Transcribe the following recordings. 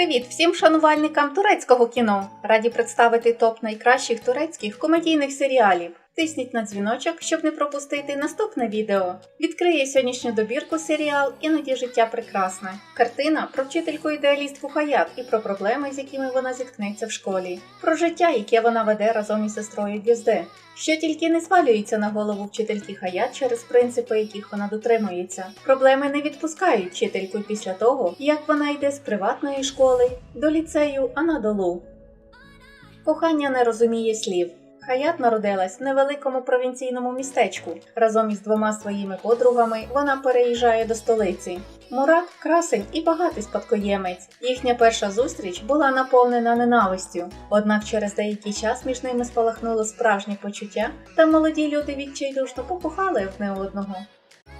Привіт всім шанувальникам турецького кіно! Раді представити топ найкращих турецьких комедійних серіалів. Тисніть на дзвіночок, щоб не пропустити наступне відео. Відкриє сьогоднішню добірку серіал Іноді життя прекрасне. Картина про вчительку ідеалістку Хаят і про проблеми, з якими вона зіткнеться в школі, про життя, яке вона веде разом із сестрою Гюзде. Що тільки не звалюється на голову вчительки Хаят через принципи, яких вона дотримується. Проблеми не відпускають вчительку після того, як вона йде з приватної школи до ліцею Анадолу. Кохання не розуміє слів. Хаят народилась в невеликому провінційному містечку. Разом із двома своїми подругами вона переїжджає до столиці. Мурат красень і багатий спадкоємець. Їхня перша зустріч була наповнена ненавистю. Однак через деякий час між ними спалахнуло справжнє почуття, та молоді люди відчайдушно покохали одне одного.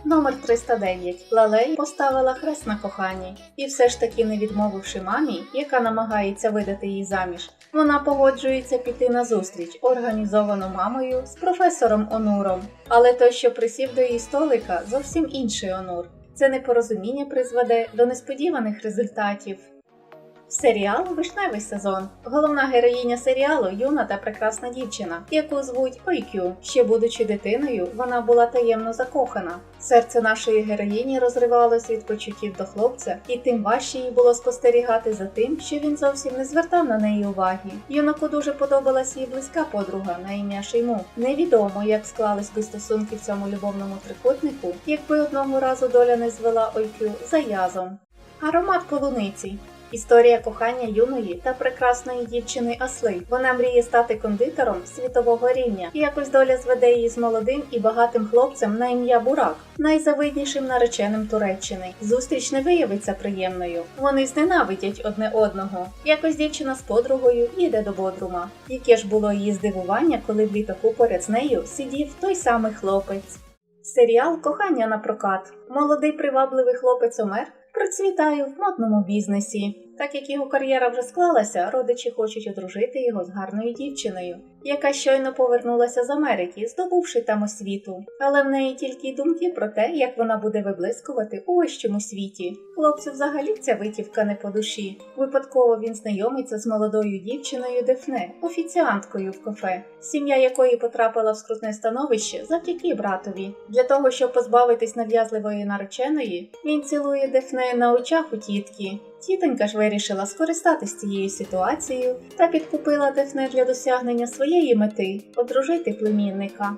Номер 309. Лалей поставила хрест на коханні, і все ж таки не відмовивши мамі, яка намагається видати її заміж, вона погоджується піти на зустріч, організовану мамою з професором Онуром. Але той, що присів до її столика, зовсім інший Онур. Це непорозуміння призведе до несподіваних результатів. Серіал Вишневий сезон. Головна героїня серіалу юна та прекрасна дівчина, яку звуть Ойкю. Ще будучи дитиною, вона була таємно закохана. Серце нашої героїні розривалося від почуттів до хлопця, і тим важче їй було спостерігати за тим, що він зовсім не звертав на неї уваги. Юнаку дуже подобалась її близька подруга на ім'я Шейму. Невідомо, як склались би стосунки в цьому любовному трикутнику, якби одного разу доля не звела Ойкю за язом. Аромат полуниці. Історія кохання юної та прекрасної дівчини Асли. Вона мріє стати кондитером світового рівня, і якось доля зведе її з молодим і багатим хлопцем на ім'я Бурак, найзавиднішим нареченим Туреччини. Зустріч не виявиться приємною. Вони зненавидять одне одного. Якось дівчина з подругою їде до Бодрума. Яке ж було її здивування, коли в літаку поряд з нею сидів той самий хлопець. Серіал Кохання на прокат. Молодий привабливий хлопець Омер процвітає в модному бізнесі. Так як його кар'єра вже склалася, родичі хочуть одружити його з гарною дівчиною, яка щойно повернулася з Америки, здобувши там освіту. Але в неї тільки й думки про те, як вона буде виблискувати у вищому світі. Хлопцю взагалі ця витівка не по душі. Випадково він знайомиться з молодою дівчиною Дефне, офіціанткою в кафе, сім'я якої потрапила в скрутне становище завдяки братові. Для того, щоб позбавитись нав'язливої нареченої, він цілує Дефне на очах у тітки. Тітонька ж вирішила скористатись цією ситуацією та підкупила Дефне для досягнення своєї мети одружити племінника.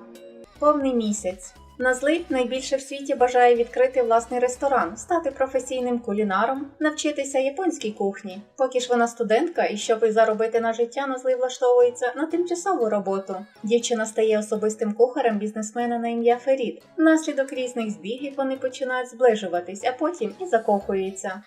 Повний місяць. Назлив найбільше в світі бажає відкрити власний ресторан, стати професійним кулінаром, навчитися японській кухні. Поки ж вона студентка, і щоб заробити на життя, Назлив влаштовується на тимчасову роботу. Дівчина стає особистим кухарем бізнесмена на ім'я Ферід. Внаслідок різних збігів вони починають зближуватись, а потім і закохуються.